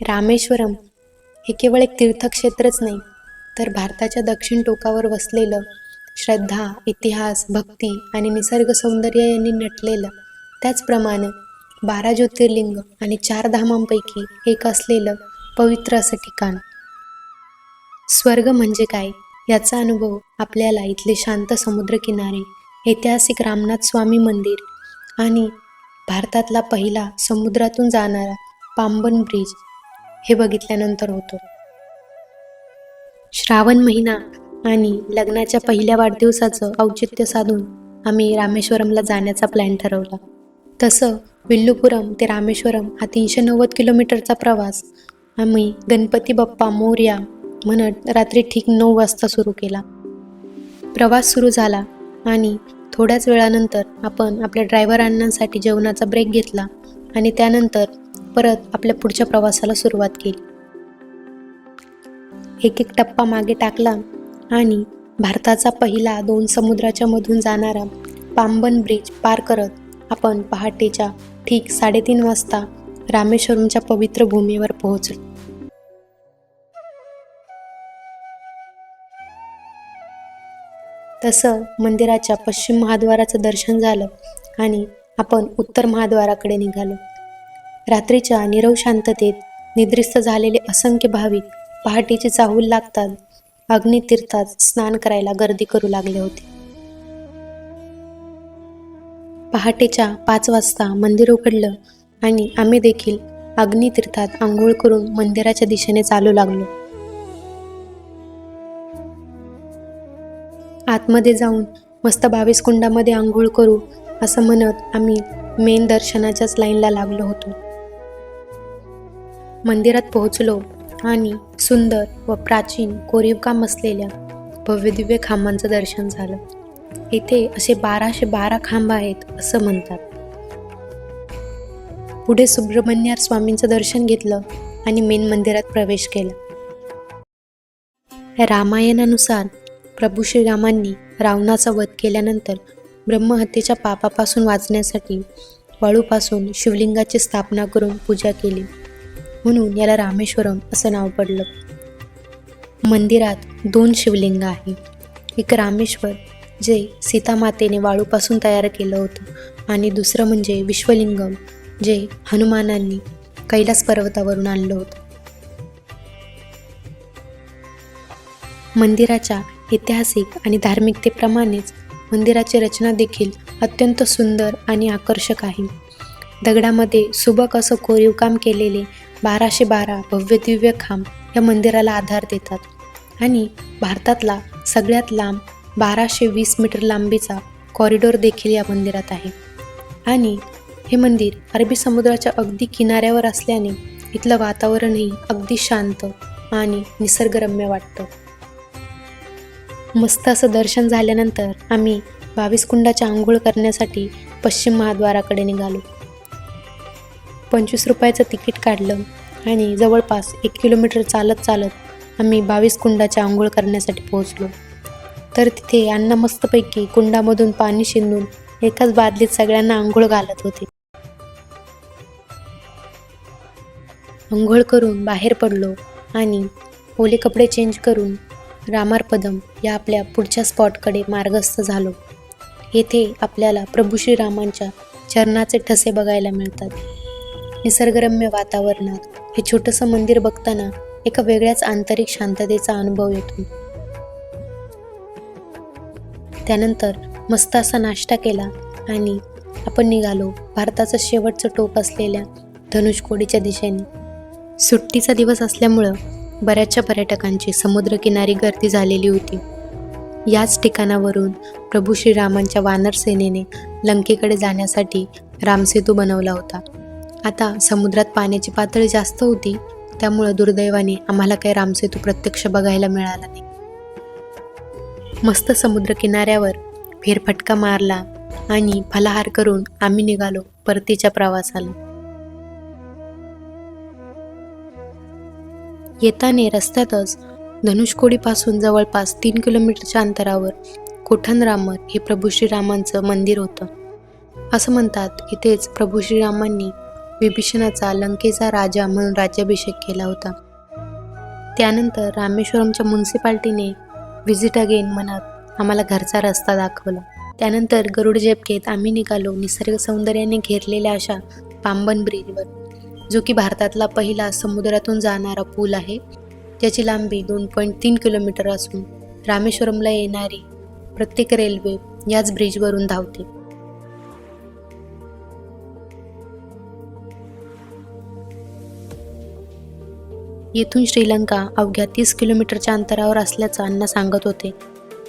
रामेश्वरम हे केवळ एक तीर्थक्षेत्रच नाही तर भारताच्या दक्षिण टोकावर वसलेलं श्रद्धा इतिहास भक्ती आणि निसर्ग सौंदर्य यांनी नटलेलं त्याचप्रमाणे बारा ज्योतिर्लिंग आणि चार धामांपैकी एक असलेलं पवित्र असं ठिकाण. स्वर्ग म्हणजे काय? याचा अनुभव आपल्याला इथले शांत समुद्रकिनारे ऐतिहासिक रामनाथ स्वामी मंदिर आणि भारतातला पहिला समुद्रातून जाणारा पांबन ब्रिज हे बघितल्यानंतर होतो. श्रावण महिना आणि लग्नाच्या पहिल्या वाढदिवसाचं औचित्य साधून आम्ही रामेश्वरमला जाण्याचा प्लॅन ठरवला. तसं विल्लुपुरम ते रामेश्वरम हा तीनशे नव्वद किलोमीटरचा प्रवास आम्ही गणपती बाप्पा मोर्या म्हणत रात्री ठीक नऊ वाजता सुरू केला. प्रवास सुरू झाला आणि थोड्याच वेळानंतर आपण आपल्या ड्रायव्हर अण्णांसाठी जेवणाचा ब्रेक घेतला आणि त्यानंतर परत आपल्या पुढच्या प्रवासाला सुरुवात केली. एक एक टप्पा मागे टाकला आणि भारताचा पहिला दोन समुद्राच्या मधून जाणारा पांबन ब्रिज पार करत आपण पहाटेच्या ठीक साडेतीन वाजता रामेश्वरमच्या पवित्र भूमीवर पोहोचलो. तसं मंदिराच्या पश्चिम महाद्वाराचं दर्शन झालं आणि आपण उत्तर महाद्वाराकडे निघालो. रात्रीच्या निरव शांततेत निद्रिस्त झालेले असंख्य भाविक पहाटेची चाहूल लागतात. अग्नितीर्थात स्नान करायला गर्दी करू लागले होते. पहाटेच्या पाच वाजता मंदिर उघडलं आणि आम्ही देखील अग्नितीर्थात आंघोळ करून मंदिराच्या दिशेने चालू लागलो. आतमध्ये जाऊन मस्त बावीस कुंडामध्ये आंघोळ करू असं म्हणत आम्ही मेन दर्शनाच्याच लाईनला लागलो होतो. मंदिरात पोहोचलो आणि सुंदर व प्राचीन कोरीवकाम असलेल्या भव्यदिव्य खांबांचं दर्शन झालं. इथे असे बाराशे बारा खांब आहेत असं म्हणतात. पुढे सुब्रमण्यार स्वामींचं दर्शन घेतलं आणि मेन मंदिरात प्रवेश केला. रामायणानुसार प्रभू श्रीरामांनी रावणाचा वध केल्यानंतर ब्रह्महत्येच्या पापापासून वाचण्यासाठी वाळूपासून शिवलिंगाची स्थापना करून पूजा केली. म्हणून याला रामेश्वरम असं नाव पडलं. मंदिरात दोन शिवलिंग आहे. एक रामेश्वर जे सीतामातेने वाळूपासून तयार केलं होतं आणि दुसरं म्हणजे विश्वलिंगम जे हनुमानांनी कैलास पर्वतावरून आणलं होतं. मंदिराच्या ऐतिहासिक आणि धार्मिकतेप्रमाणेच मंदिराची रचना देखील अत्यंत सुंदर आणि आकर्षक आहे. दगडामध्ये सुबक असं कोरीव काम केलेले बाराशे बारा भव्य दिव्य खांब या मंदिराला आधार देतात. आणि भारतातला सगळ्यात लांब बाराशे वीस मीटर लांबीचा कॉरिडॉर देखील या मंदिरात आहे. आणि हे मंदिर अरबी समुद्राच्या अगदी किनाऱ्यावर असल्याने इथलं वातावरणही अगदी शांत आणि निसर्गरम्य वाटतं. मस्त असं दर्शन झाल्यानंतर आम्ही बावीस कुंडाच्या आंघोळ करण्यासाठी पश्चिम महाद्वाराकडे निघालो. पंचवीस रुपयाचं तिकीट काढलं आणि जवळपास एक किलोमीटर चालत चालत आम्ही बावीस कुंडाच्या आंघोळ करण्यासाठी पोहोचलो. तर तिथे अण्णा मस्तपैकी कुंडामधून पाणी शिंदून एकाच बादलीत सगळ्यांना आंघोळ घालत होते. आंघोळ करून बाहेर पडलो आणि ओले कपडे चेंज करून रामारपदम या आपल्या पुढच्या स्पॉटकडे मार्गस्थ झालो. येथे आपल्याला प्रभू श्रीरामांच्या चरणाचे ठसे बघायला मिळतात. निसर्गरम्य वातावरणात हे छोटंसं मंदिर बघताना एका वेगळ्याच आंतरिक शांततेचा अनुभव येतो. त्यानंतर मस्त असा नाश्ता केला आणि आपण निघालो. भारताचं शेवटचं टोक असलेल्या धनुषकोडीच्या दिशेने. सुट्टीचा दिवस असल्यामुळं बऱ्याचशा पर्यटकांची समुद्रकिनारी गर्दी झालेली होती. याच ठिकाणावरून प्रभू श्रीरामांच्या वानर सेनेने लंकेकडे जाण्यासाठी रामसेतू बनवला होता. आता समुद्रात पाण्याची पातळी जास्त होती त्यामुळं दुर्दैवाने आम्हाला काही रामसेतू प्रत्यक्ष बघायला मिळाला नाही. मस्त समुद्र किनाऱ्यावर फेरफटका मारला आणि फलाहार करून आम्ही निघालो परतीच्या प्रवासाला. येताने रस्त्यातच धनुषकोडीपासून जवळपास तीन किलोमीटरच्या अंतरावर कोठणरामर हे प्रभू श्रीरामांचं मंदिर होतं. असं म्हणतात इथेच प्रभू श्रीरामांनी विभीषणाचा लंकेचा राजा म्हणून राज्याभिषेक केला होता. त्यानंतर रामेश्वरमच्या म्युन्सिपाल्टीने व्हिजिट अगेन म्हणत आम्हाला घरचा रस्ता दाखवला. त्यानंतर गरुड झेप घेत आम्ही निघालो. निसर्ग सौंदर्याने घेरलेल्या अशा पांबन ब्रिजवर जो की भारतातला पहिला समुद्रातून जाणारा पूल आहे ज्याची लांबी दोन पॉईंट तीन किलोमीटर असून रामेश्वरमला येणारी प्रत्येक रेल्वे याच ब्रिजवरून धावते. येथून श्रीलंका अवघ्या तीस किलोमीटरच्या अंतरावर असल्याचं अण्णा सांगत होते.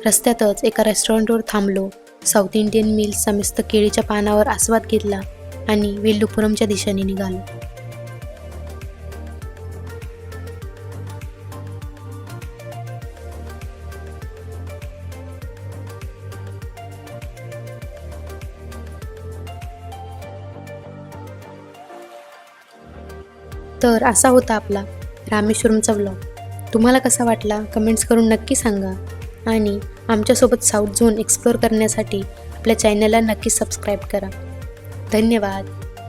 रस्त्यातच एका रेस्टॉरंटवर थांबलो. साऊथ इंडियन मिल्सचा मस्त केळीच्या पानावर आस्वाद घेतला आणि विल्लुपुरमच्या दिशेने निघालो. तर असा होता आपला रामेश्वरमचा व्लॉग तुम्हाला कसा वाटला? कमेंट्स करून नक्की सांगा. आणि आमच्यासोबत साऊथ झोन एक्सप्लोअर करण्यासाठी आपल्या चॅनलला नक्की सबस्क्राईब करा. धन्यवाद.